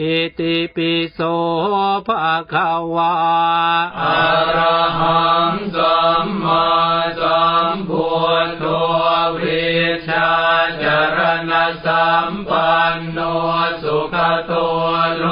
อิติปิโสภะคะวาอะระหังสัมมาสัมพุทโธวิชาจารณสัมปันโนสุขโตโล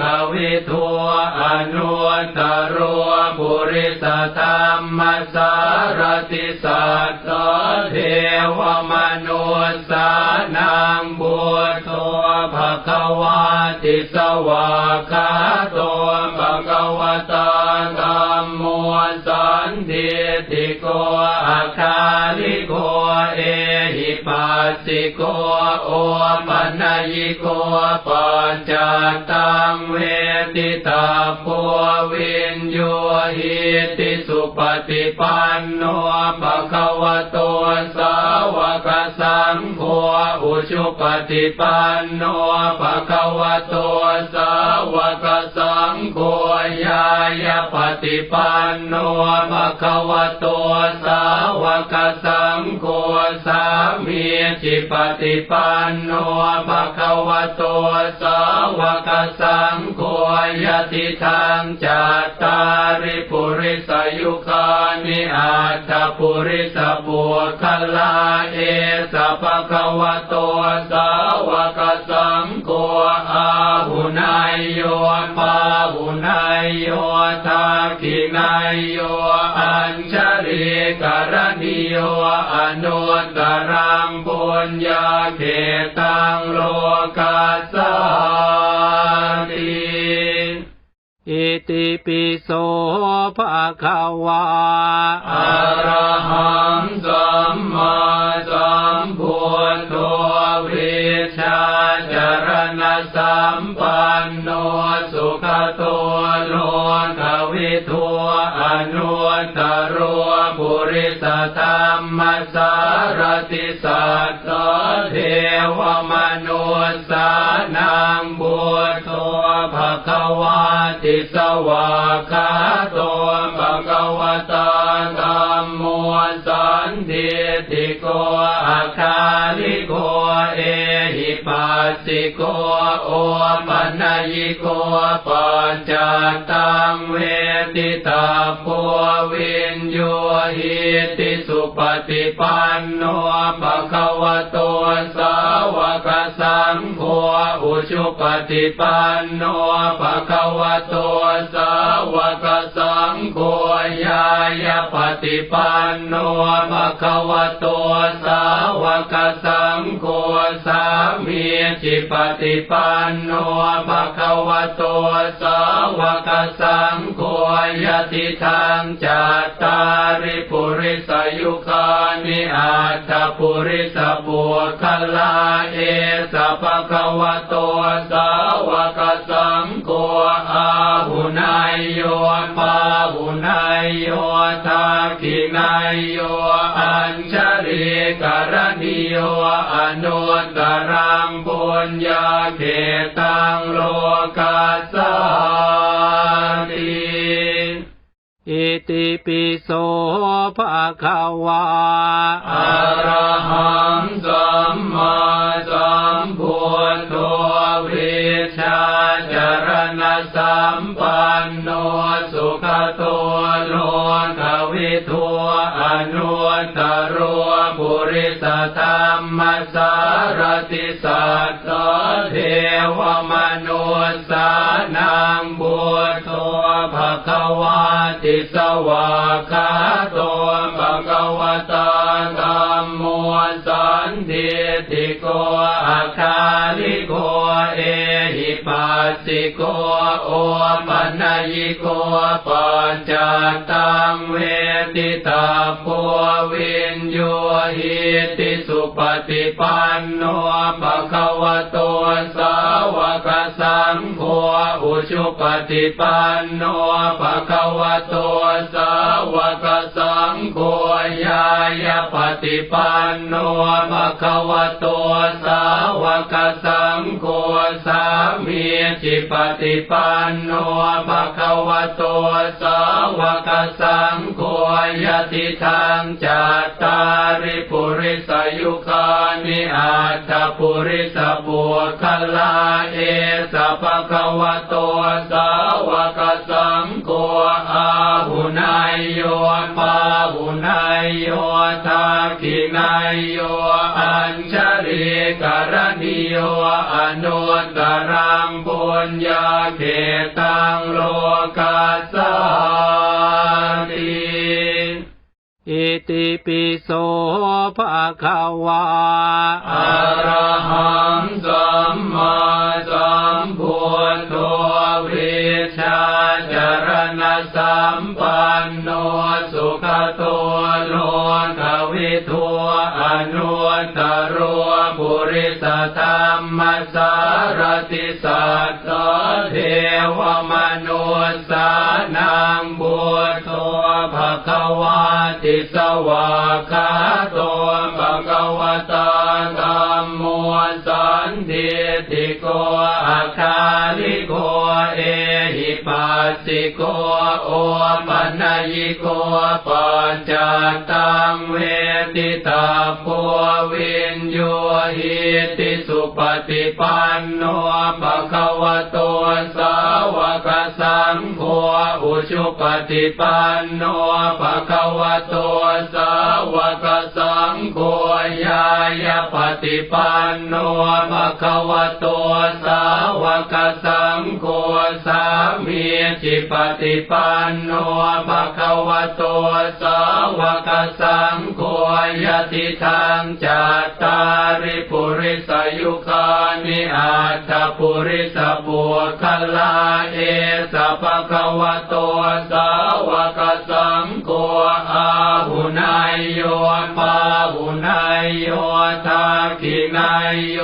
กา ทูอนุตตรปุริสธรรมสารติสัตตเทวมนุสานังบุตรตภคะวาติสวากาโตภควตาธัมโม สันติติโกอาคาลิโกเอหิปัสสิโกโอปัญญิโกปัญจตังเวทิตาโพวินโยหิติสุปฏิปันโนภะคะวะโตสาวกสังโฆอุชุปฏิปันโนภะคะวะโตสาวกสังโฆยา ยาปฏิปันโนภะคะวะโตสาวกสังโฆสามีจิปฏิปันโนภะคะวะโตสาวกสังโฆยติทางจัตตาริปุริสยุคานิอาตปุริสปุคลาเอสะภะคะวะโตสาวกสังโฆอาหุนา นายโยทาคินายโยอัญชริกรณิโยอนุตตรังปุญญาเขตังโลกัสสาติ อิติปิโสภะคะวาอะระหังสัมมาสัมพุทโธวิชาจารณสัมปันโนสุขโตโลกวิทูอนุตตรปุริสธรรมสารติสัตตเทวมนุสสานังบุตโต วาติสวาคาโตภะคะวะตาธรรมโมสันติติโกอาคาลิโกเอ หิปัสสิโกโอปัญญิโกปัญจตังเวทิตาโพวินโยหิติสุปฏิปันโนภะคะวะโตสาวกสังโฆอุชุปฏิปันโนภะคะวะโตสาวกสังโฆยายาปฏิปันโนภะคะวะโตสาวกสังโฆสา มีจิปฏิปันโนภะคะวะโตสาวกสังโฆยติทางจัตตาริปุริสยุคานิอาตถปุริสปุคลาเอสะภะคะวะโตสาวกสังโฆอาหุนายโยปาหุนายโยทาคินายโยอัญชริกรณิ โยอนุตตรังปุญญาเขตังโลกัสสาติอิติปิโสภะคะวาอะระหังสัมมาสัมพุทโธวิชา จาสัมปันโนสุขโตโลกวิทูอนุตตรปุริสธรรมสารติสัตตเทวมนุสสานังบุตโตภควาติสวากขาโตภควตาธัมโมสันติติโกอาคาลิโกเอ หิปัสสิโกโอปัญญิโกปัญจตังเวทิตาโพวินโยหิติสุปฏิปันโนภะคะวะโตสาวกสังโฆอุชุปฏิปันโนภะคะวะโตสาวกสังโฆยายาปฏิปันโนภะคะวะโตสาวกสังโฆสา มีจิปฏิปันโนภะคะวะโตสาวกสังโฆยติทางจัตตาริปุริสยุคานิอาตถปุริสปุคลาเอสภะคะวะโตสาวกสังโฆอาหุนายโยปาหุนายโยทาคินายโย โยอนุตตรังปุญญาเขตังโลกัสสาติอิติปิโสภะคะวาอะระหังสัมมาสัมพุทโธวิชาจารณสัมปัน กวิทูอนุตตรปุริสธรรมสารติสัตตเทวมนุสานังบุตโตภควาติสวากขาโตภควตาธัมโมสันติติโกอาคาลิโกเอ หิปัสสิโกโอปัญญิโกปัญจตังเวทิตาโพวินโยหิติสุปฏิปันโนภะคะวะโตสาวกสังโฆอุชุปฏิปันโนภะคะวะโตสาวกสังโฆยายาปฏิปันโนภะคะวะโตสาวกสังโฆสา มีจิปฏิปันโนภะคะวะโตสาวกสังโฆยติทางจัตตาริปุริสยุคานิอาตถปุริสปุคลาเอสะภะคะวะโตสาวกสังโฆอาหุนายโยปาหุนายโยทาคินายโย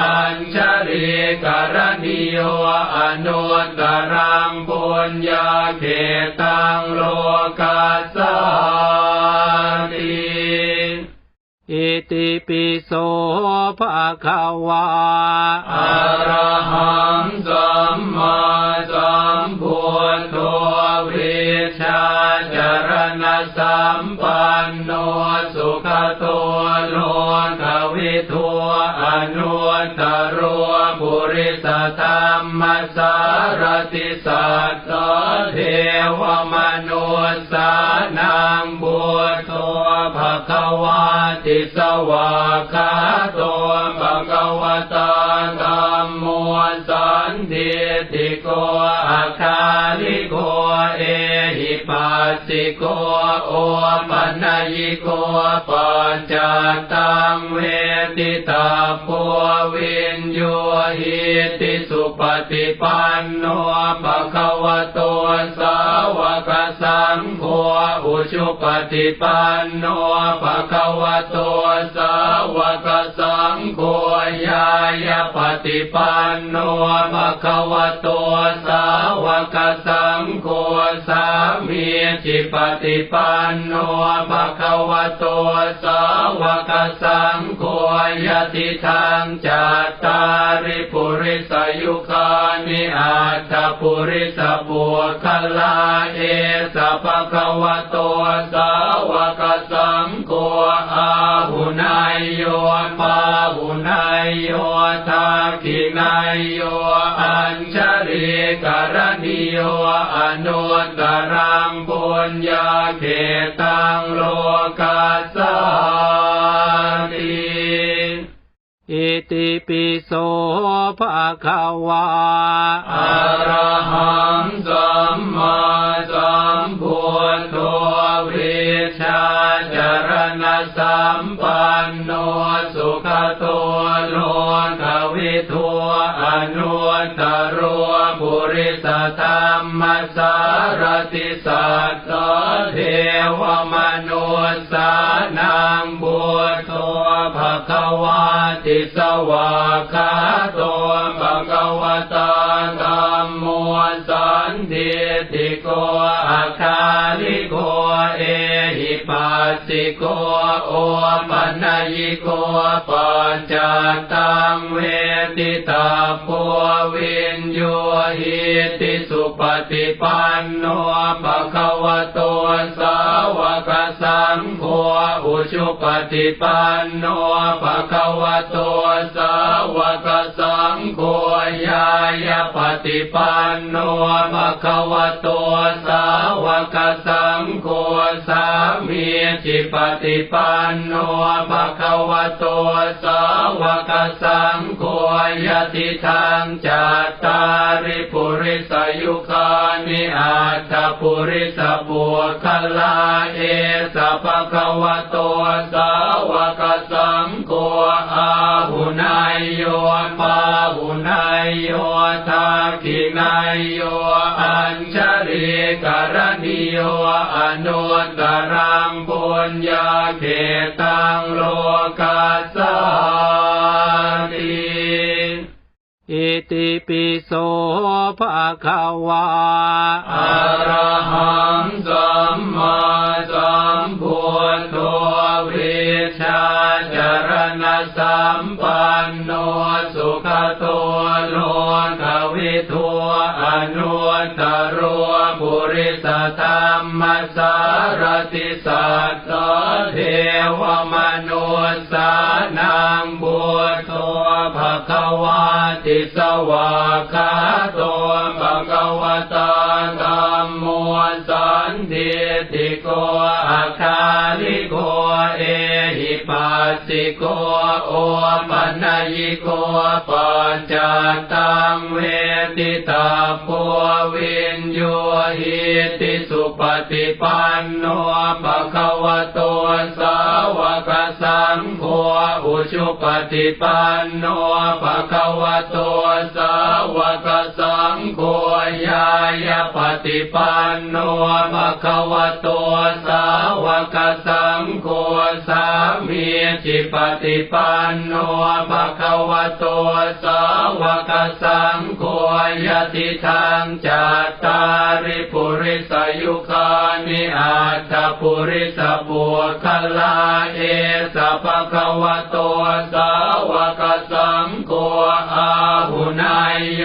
อัญชริกรณิ โยอนุตตรังปุญญาเขตังโลกัสสา อิติปิโสภะคะวาอะระหังสัมมาสัมพุทโธวิชาจารณสัมปันโนสุขโตโลกวิทูอนุตตรปุริสธรรมสารติสัตตเทวมนุสสา สวากขาโตภะคะวตาธัมโมสันติติโกอาคาลิโกเอหิปัสสิโกโอปัญญิโกปัญจตังเวทิตาโพวินโยหิติสุปฏิปันโนภะคะวะโตสา วกสังโฆอุชุปฏิปันโนภะคะวะโตสาวกสังโฆยายาปฏิปันโนภะคะวะโตสาวกสังโฆสามีจิปฏิปันโนภะคะวะโตสาวกสังโฆยติทางจัตตาริปุริสยุคานิอาตถปุริสปุคลาเอสะภะคะวะโตสาวกสังโฆอาหุนายโยปาหุนายโยทาคินายโยอัญชริกรณิโยอนุตตรังปุญญาเขตังโลกัสสาติ อิติปิโสภะคะวาอะระหังสัมมาสัมพุทโธวิชาจารณสัมปันโนสุขโตโลกวิทูอนุตตรปุริสธรรมสารติสัตตเทวมนุสสานังบุตโตภะคะวา ติสวากาโตภะคะวะตาธัมโมสันติติโกอาคาลิโกเอ ปัสสิโกโอปัญญิโกปัญจตังเวทิตาโพวินโยหิติสุปฏิปันโนภะคะวะโตสาวกสังโฆอุชุปฏิปันโนภะคะวะโตสาวกสังโฆยายาปฏิปันโนภะคะวะโตสาวกสังโฆสา จิปฏิปันโนภะคะวะโตสาวกสังโฆยติทางจัตตาริปุริสยุคานิอาตถปุริสปุคลาเอสภะคะวะโตสาวกสังโฆอาหุนายโยปาหุนายโยทาคินายโยอัญชริกรณิโยอนุตตรัง ปุญญาเขตังโลกัสสาติ อิติปิโสภะคะวาอะระหังสัมมาสัมพุทโธวิชาจารณสัมปันโนสุขโตโลกวิทูอนุตตรปุริสธรรมสารติสัตตเทวมนุสสานังบุตโตภะคะวา ติสวากาโตภะคะวะตาธัมโมสันติติโกอาคาลิโกเอหิปัสสิโกโอปัญญิโกปัญจตังเวทิตาโพวินโยหิติสุปฏิปันโนภะคะวะโตสาวกสังโฆ อุชุปฏิปันโนภะคะวะโตสาวกสังโฆยายาปฏิปันโนภะคะวะโตสาวกสังโฆสามีจิปฏิปันโนภะคะวะโตสาวกสังโฆยติทางจัตตาริปุริสยุคานิอาตถปุริสปุคลาเอสะภะคะวโตสาวกสังโฆอาหุนายโย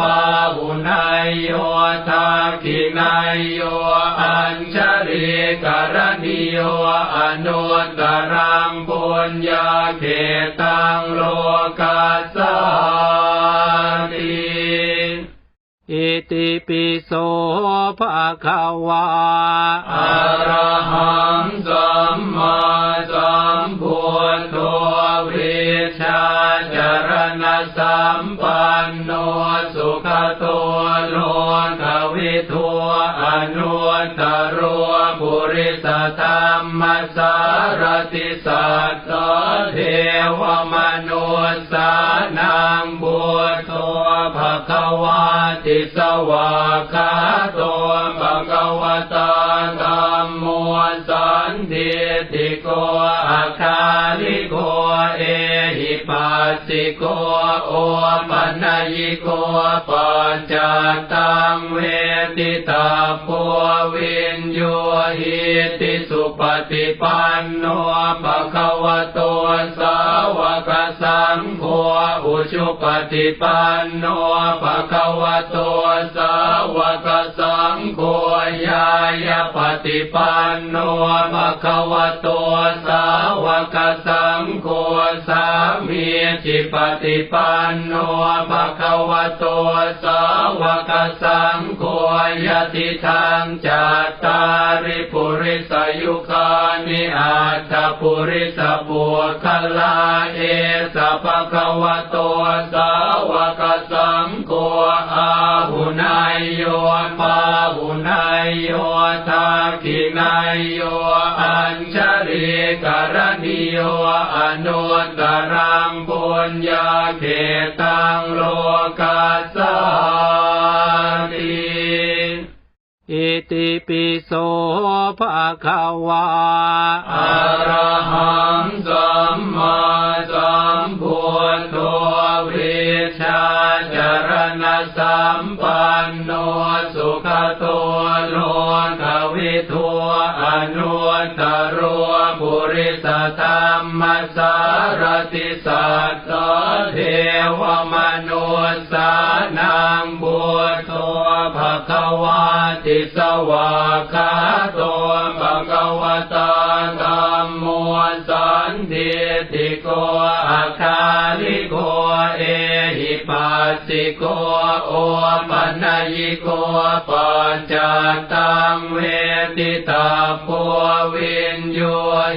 ปาหุนายโยทาคินายโยอัญชริกรณิโยอนุตตรังปุญญาเขตังโลกัสสาติอิติปิโสภะคะวา ธรรมสารติสัตตเทวมนุสสานังบุตโตภควาติสวากาโตภควตาธรรมโม สันติติโกอาคาลิโกเอหิปัสสิโกโอปัญญิโกปัญจตังเวทิตาโพวินโยหิติสุปฏิปันโนภะคะวะโตสาวกสังโฆอุชุปฏิปันโนภะคะวะโตสาวกสังโฆยายาปฏิปันโนภะคะวะโตสาวกสังโฆสามีจิปฏิปันโนภะคะวะโตสาวกสังโฆยติทางจัตตาริปุริสยุคานิอาตถปุริสปุคลาเอสภะคะวะโตสาวกสังโฆอาหุนายโยปาหุนายโยทาคินายโยอัญชริกรณิโยอนุตตรังปุญญาเขตังโลกัสสาติอิติปิโสภะคะวาอะระหังสัมมาสัมพุทโธวิชาารณสัมปันโนสุขโตโลกวิทูอนุตตรปุริสธรรมสารติสัตตเทวมนุสสานังบุตโตภควาติสวากขาโตภคะวตาธัมโมสันติติโกอาคาลิโกเอ หิปัสสิโกโอปัญญิโกปัญจตังเวทิตาโพวินโย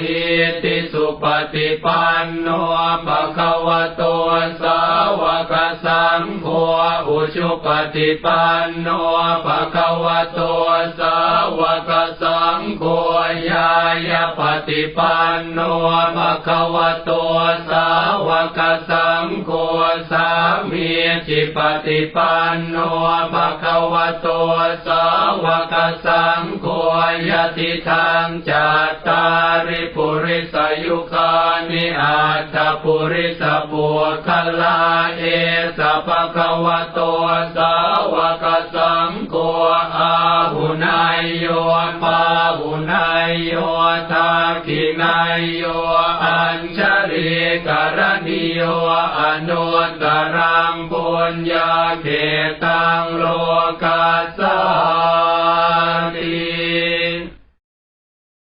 หิติสุปฏิปันโนภะคะวะโตสาวกสังโฆอุชุปฏิปันโนภะคะวะโตสาวกสังโฆยายาปฏิปันโนภะคะวะโตสาวกสังโฆสามีจิปฏิปันโนภะคะวะโตสาวกสังโฆยติทางจัตตาริปุริสยุคานิอัตถปุริสปุคลาเอสภะคะวะโตสาวกสังโฆอาหุนายโยปาหุนายโยทาคินายโยอัญชริกรณิ โยะอนุตตรังปุญญาเขตังโลกาสสาติ